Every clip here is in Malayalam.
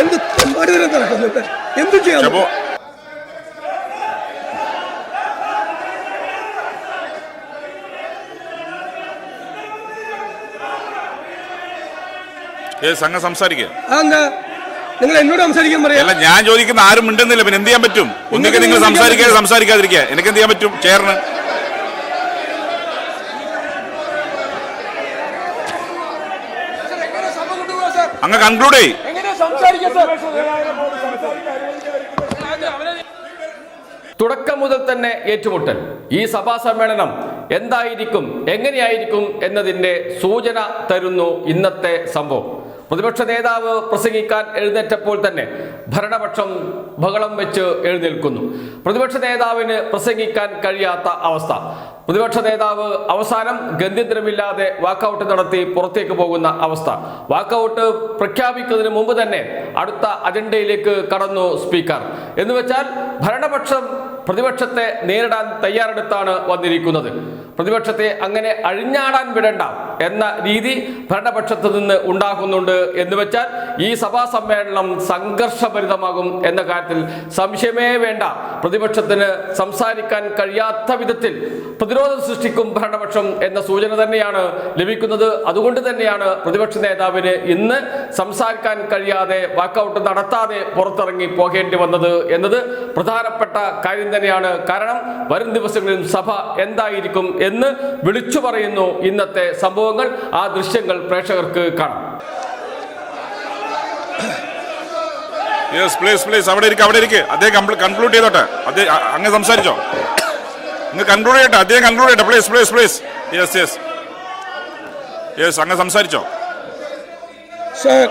എന്ത് നടക്കുന്നുണ്ട് എന്ത് ചെയ്യാൻ സംഘം സംസാരിക്കുക നിങ്ങൾ എന്നോട് സംസാരിക്കാൻ പറയാ? ഞാൻ ചോദിക്കുന്ന ആരും മിണ്ടുന്നില്ല. പിന്നെ എന്ത് ചെയ്യാൻ പറ്റും? ഒന്നിക്കെ നിങ്ങൾ സംസാരിക്കാതെ സംസാരിക്കാതിരിക്കുക. എനിക്ക് എന്ത് ചെയ്യാൻ പറ്റും? ചെയറിന്. അങ്ങ് കൺക്ലൂഡ് ചെയ് തുടക്കം മുതൽ തന്നെ ഏറ്റുമുട്ടൽ. ഈ സഭാ സമ്മേളനം എന്തായിരിക്കും എങ്ങനെയായിരിക്കും എന്നതിന്റെ സൂചന തരുന്നു ഇന്നത്തെ സംഭവം. പ്രതിപക്ഷ നേതാവ് പ്രസംഗിക്കാൻ എഴുന്നേറ്റപ്പോൾ തന്നെ ഭരണപക്ഷം ബഹളം വെച്ച് എഴുന്നേൽക്കുന്നു. പ്രതിപക്ഷ നേതാവിന് പ്രസംഗിക്കാൻ കഴിയാത്ത അവസ്ഥ. പ്രതിപക്ഷ നേതാവ് അവസാനം ഗന്ധ്യന്തരമില്ലാതെ വാക്കൌട്ട് നടത്തി പുറത്തേക്ക് പോകുന്ന അവസ്ഥ. വാക്കൌട്ട് പ്രഖ്യാപിക്കുന്നതിന് മുമ്പ് തന്നെ അടുത്ത അജണ്ടയിലേക്ക് കടന്നു സ്പീക്കർ. എന്നുവെച്ചാൽ ഭരണപക്ഷം പ്രതിപക്ഷത്തെ നേരിടാൻ തയ്യാറെടുത്താണ് വന്നിരിക്കുന്നത്. പ്രതിപക്ഷത്തെ അങ്ങനെ അഴിഞ്ഞാടാൻ വിടണ്ട. എന്ന രീതി ഭരണപക്ഷത്ത് നിന്ന് ഉണ്ടാകുന്നുണ്ട് എന്ന് വെച്ചാൽ ഈ സഭാ സമ്മേളനം സംഘർഷഭരിതമാകും എന്ന കാര്യത്തിൽ സംശയമേ വേണ്ട. പ്രതിപക്ഷത്തിന് സംസാരിക്കാൻ കഴിയാത്ത വിധത്തിൽ പ്രതിരോധം സൃഷ്ടിക്കും ഭരണപക്ഷം എന്ന സൂചന തന്നെയാണ് ലഭിക്കുന്നത്. അതുകൊണ്ട് തന്നെയാണ് പ്രതിപക്ഷ നേതാവിന് ഇന്ന് സംസാരിക്കാൻ കഴിയാതെ വാക്കൌട്ട് നടത്താതെ പുറത്തിറങ്ങി പോകേണ്ടി വന്നത് എന്നത് പ്രധാനപ്പെട്ട കാര്യം തന്നെയാണ്. കാരണം വരും ദിവസങ്ങളിൽ സഭ എന്തായിരിക്കും എന്ന് വിളിച്ചു പറയുന്നു ഇന്നത്തെ സംഭവങ്ങൾ ആ ദൃശ്യങ്ങൾ പ്രേക്ഷകർക്ക് കാണാം. യെസ് പ്ലീസ് പ്ലീസ് അവിടെ ഇരിക്കുക അവിടെ ഇരിക്കുക അദ്ദേഹം കൺക്ലൂഡ് ചെയ്തോട്ടെ. അദ്ദേഹം അങ്ങ് സംസാരിച്ചോ? അങ്ങ് കൺക്ലൂഡ് ചെയ്യട്ടെ. അദ്ദേഹം കൺക്ലൂഡ് ചെയ്യട്ടെ. Please please please yes yes yes അങ്ങ് സംസാരിച്ചോ? സാർ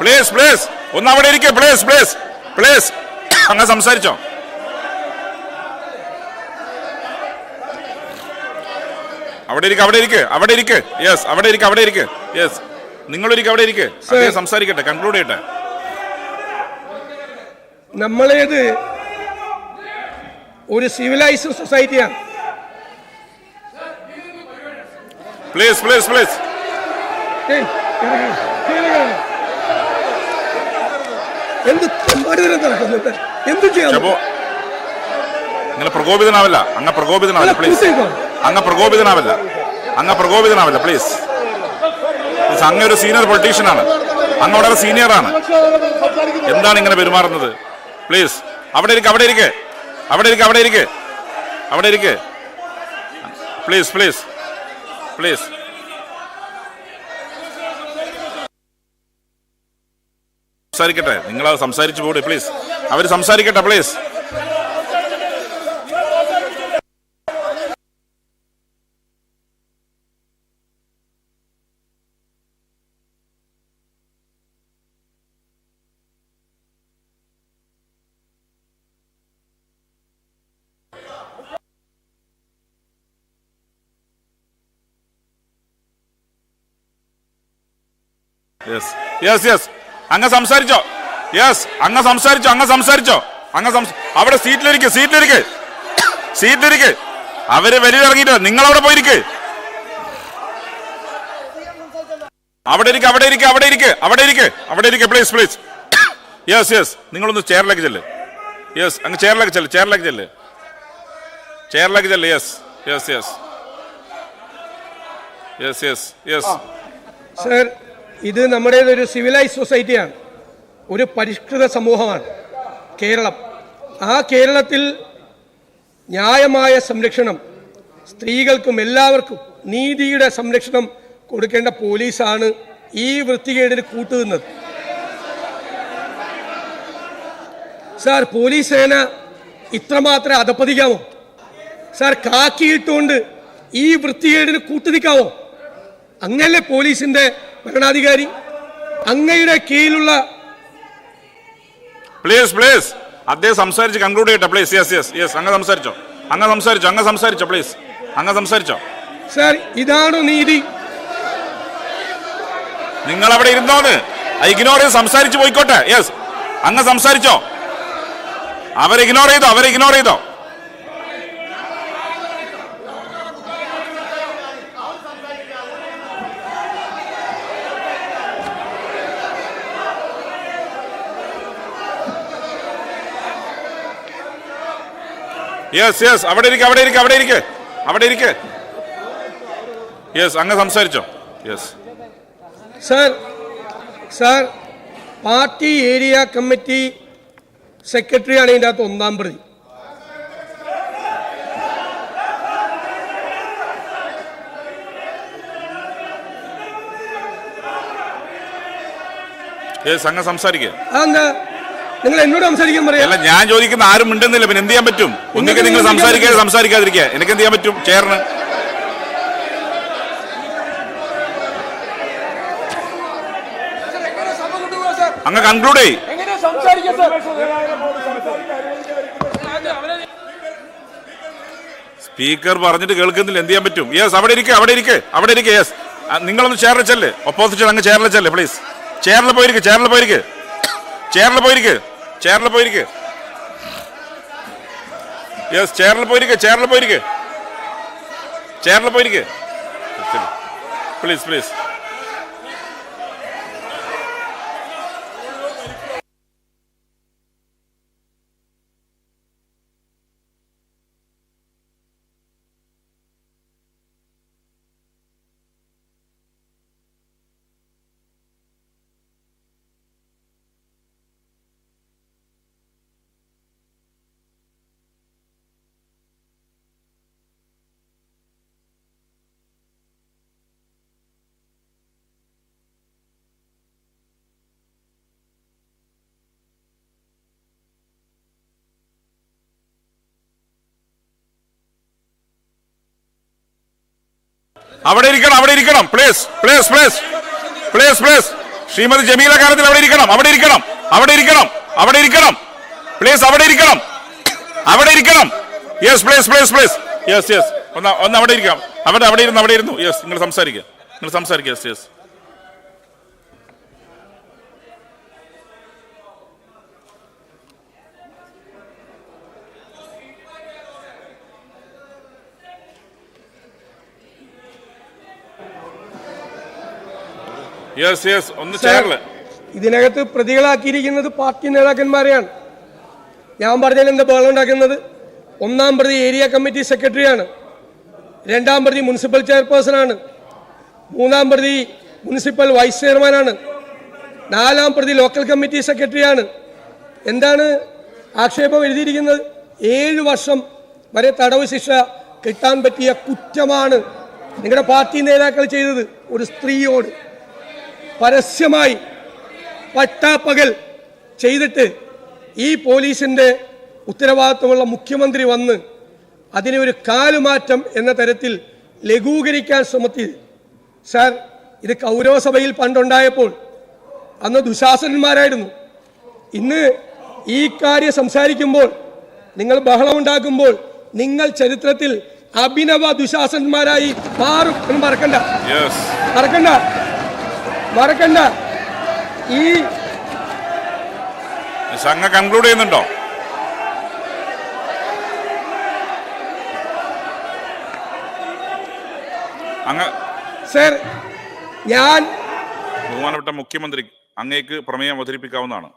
പ്ലീസ് പ്ലീസ് ഒന്ന് അവിടെ ഇരിക്കുക പ്ലീസ് പ്ലീസ് പ്ലീസ് അങ്ങ് സംസാരിച്ചോ? അവിടെ ഇരിക്കുക അവിടെ ഇരിക്കുക അവിടെ ഇരിക്കുക യെസ് അവിടെ ഇരിക്കുക അവിടെ ഇരിക്കുക യെസ് നിങ്ങളൊരിക്കുക അവിടെ ഇരിക്കുക അദ്ദേഹം സംസാരിക്കട്ടെ കൺക്ലൂഡ് ചെയ്യട്ടെ. നമ്മളേത് ഒരു സിവിലൈസ്ഡ് സൊസൈറ്റിയാണ് പ്ലീസ് പ്ലീസ് പ്ലീസ്. എന്ത് ചെയ്യാം നടക്കുന്നുണ്ട് എന്ത് ചെയ്യാൻ ഷബു നിങ്ങൾ പ്രകോപിതനാവല്ല. അങ്ങനെ പ്രകോപിതനാവില്ല പ്ലീസ്. അങ്ങ് പ്രകോപിതനാവല്ല. അങ്ങ് പ്രകോപിതനാവല്ല പ്ലീസ് അങ്ങ് ഒരു സീനിയർ പൊളിറ്റീഷ്യനാണ് അങ്ങ് വളരെ സീനിയറാണ് എന്താണ് ഇങ്ങനെ പെരുമാറുന്നത്? പ്ലീസ് അവിടെ ഇരിക്കുക അവിടെ ഇരിക്കേ. അവിടെ ഇരിക്കുക അവിടെ ഇരിക്കേ. അവിടെ ഇരിക്കേ. പ്ലീസ് പ്ലീസ് പ്ലീസ് സംസാരിക്കട്ടെ? നിങ്ങൾ അത് സംസാരിച്ചു പോടെ പ്ലീസ് അവർ സംസാരിക്കട്ടെ പ്ലീസ് യെസ് യെസ് യെസ് അങ്ങ് സംസാരിച്ചോ. യെസ് അങ്ങ് സംസാരിച്ചോ. അങ്ങ് സംസാരിച്ചോ. അങ്ങ് അവിടെ സീറ്റിലിരിക്കെ സീറ്റിലിരിക്കെ. സീറ്റിലിരിക്കെ. അവർ വെളിയിലിറങ്ങിയിട്ട് നിങ്ങൾ അവിടെ പോയിരിക്കെ. അവിടെ ഇരിക്കെ അവിടെ ഇരിക്കെ അവിടെ ഇരിക്കെ അവിടെ ഇരിക്കെ അവിടെ ഇരിക്കെ പ്ലീസ് പ്ലീസ് യെസ് യെസ് നിങ്ങളൊന്ന് ചെയറിലേക്ക് ചെല്ല്. യെസ് അങ്ങ് ചെയറിലേക്ക് ചെല്ല് ചെയറിലേക്ക് ചെല്ല്. ചെയറിലേക്ക് ചെല്ല്. Yes yes yes yes yes yes ഇത് നമ്മുടേതൊരു സിവിലൈസ് സൊസൈറ്റിയാണ് ഒരു പരിഷ്കൃത സമൂഹമാണ്. കേരളം. ആ കേരളത്തിൽ ന്യായമായ സംരക്ഷണം സ്ത്രീകൾക്കും എല്ലാവർക്കും നീതിയുടെ സംരക്ഷണം കൊടുക്കേണ്ട പോലീസാണ് ഈ വൃത്തികേടിന് കൂട്ടുനിന്നത്. സാർ പോലീസ് സേന ഇത്രമാത്രം അധപ്പതിക്കാമോ സാർ കാക്കിയിട്ടുകൊണ്ട് ഈ വൃത്തികേടിന് കൂട്ടുനിൽക്കാമോ? അങ്ങനെ പോലീസിന്റെ ഭരണാധികാരി അങ്ങയുടെ കീഴിലുള്ള പ്ലീസ് പ്ലീസ് അദ്ദേഹം സംസാരിച്ച് കൺക്ലൂഡ് ചെയ്യട്ടെ പ്ലീസ് യെസ് യെസ് യെസ് അങ്ങ് സംസാരിച്ചോ. അങ്ങ് സംസാരിച്ചോ അങ്ങ് സംസാരിച്ചോ പ്ലീസ് അങ്ങ് സംസാരിച്ചോ. സാർ ഇതാണ് നീതി. നിങ്ങൾ അവിടെ ഇരുന്നോന്ന് ഇഗ്നോർ ചെയ്ത് സംസാരിച്ച് പോയിക്കോട്ടെ. യെസ് അങ്ങ് സംസാരിച്ചോ. അവരെ ഇഗ്നോർ ചെയ്തോ അവരെ ഇഗ്നോർ ചെയ്തോ. യെസ് യെസ് അവിടെ ഇരിക്കുക അവിടെ ഇരിക്കുക അവിടെ ഇരിക്കുക അവിടെ ഇരിക്കുക യെസ് അങ്ങ് സംസാരിച്ചോ. Yes sir sir party area committee സെക്രട്ടറിയാണ് ഇതിന്റെ അകത്ത് ഒന്നാം പ്രതി. യെസ് അങ്ങ് സംസാരിക്കുക അതെന്താ? നിങ്ങൾ എന്നോട് സംസാരിക്കാൻ പറയാം. അല്ല ഞാൻ ചോദിക്കുന്ന ആരും മിണ്ടുന്നില്ല. പിന്നെ എന്ത് ചെയ്യാൻ പറ്റും? ഒന്നിക്കെ നിങ്ങൾ സംസാരിക്കാതെ സംസാരിക്കാതിരിക്കുക. എനിക്ക് എന്ത് ചെയ്യാൻ പറ്റും? ചെയറിന്. അങ്ങ് കൺക്ലൂഡ് ചെയ് സ്പീക്കർ പറഞ്ഞിട്ട് കേൾക്കുന്നില്ല. എന്ത് ചെയ്യാൻ പറ്റും? യെസ് അവിടെ ഇരിക്കുക അവിടെ ഇരിക്കുക അവിടെ ഇരിക്കുക യെസ് നിങ്ങളൊന്ന് ചെയറിൽ ചെല്ല്. ഒപ്പോസിഷൻ അങ്ങ് ചെയറിൽ ചെല്ല് പ്ലീസ് ചെയറിൽ പോയിരിക്കുക ചെയറിൽ പോയിരിക്കുക ചെയറിൽ പോയിരിക്കെ. ചെയറിൽ പോയിരിക്ക്. യെസ് ചേറിൽ പോയിരിക്ക് ചേറിൽ പോയിരിക്ക്. ചേറിൽ പോയിരിക്ക്. പ്ലീസ് പ്ലീസ് അവിടെ ഇരിക്കണം അവിടെ ഇരിക്കണം. Please please please please please Shrimati Jameela കാലത്തിൽ അവിടെ ഇരിക്കണം അവിടെ ഇരിക്കണം അവിടെ ഇരിക്കണം അവിടെ ഇരിക്കണം. പ്ലീസ് അവിടെ ഇരിക്കണം അവിടെ ഇരിക്കണം. Yes please please please yes yes ഒന്ന് ഒന്ന് അവിടെ ഇരിക്കാം അവിടെ അവിടെ ഇരുന്ന് അവിടെ ഇരുന്നു. യെസ് നിങ്ങൾ സംസാരിക്കുക നിങ്ങൾ സംസാരിക്കുക യെസ് യെസ് യെസ് യെസ് ഒന്ന് ഇതിനകത്ത് പ്രതികളാക്കിയിരിക്കുന്നത് പാർട്ടി നേതാക്കന്മാരെയാണ്. ഞാൻ പറഞ്ഞാൽ എന്താ ബഹളം ഉണ്ടാക്കുന്നത്? ഒന്നാം പ്രതി ഏരിയ കമ്മിറ്റി സെക്രട്ടറിയാണ്. രണ്ടാം പ്രതി മുനിസിപ്പൽ ചെയർപേഴ്സണാണ്. മൂന്നാം പ്രതി മുനിസിപ്പൽ വൈസ് ചെയർമാനാണ്. നാലാം പ്രതി ലോക്കൽ കമ്മിറ്റി സെക്രട്ടറിയാണ്. എന്താണ് ആക്ഷേപം എഴുതിയിരിക്കുന്നത്? ഏഴ് വർഷം വരെ തടവ് ശിക്ഷ കിട്ടാൻ പറ്റിയ കുറ്റമാണ് നിങ്ങളുടെ പാർട്ടി നേതാക്കൾ ചെയ്തത്. ഒരു സ്ത്രീയോട്. പരസ്യമായി പട്ടാപ്പകൽ ചെയ്തിട്ട് ഈ പോലീസിന്റെ ഉത്തരവാദിത്വമുള്ള മുഖ്യമന്ത്രി വന്ന് അതിനെ ഒരു കാലുമാറ്റം എന്ന തരത്തിൽ ലഘൂകരിക്കാൻ ശ്രമത്തി സാർ ഇത് കൗരവസഭയിൽ പണ്ടുണ്ടായപ്പോൾ അന്ന് ദുശാസനന്മാരായിരുന്നു. ഇന്ന് ഈ കാര്യം സംസാരിക്കുമ്പോൾ നിങ്ങൾ ബഹളമുണ്ടാക്കുമ്പോൾ നിങ്ങൾ ചരിത്രത്തിൽ അഭിനവ ദുശാസന്മാരായി മാറും എന്ന് മറക്കണ്ട. മറക്കണ്ട. മറക്കണ്ട. ഈ സംഘ കൺക്ലൂഡ് ചെയ്യുന്നുണ്ടോ? അങ്ങ് സർ ഞാൻ ബഹുമാനപ്പെട്ട മുഖ്യമന്ത്രി അങ്ങേക്ക് പ്രമേയം അവതരിപ്പിക്കാവുന്നതാണ്.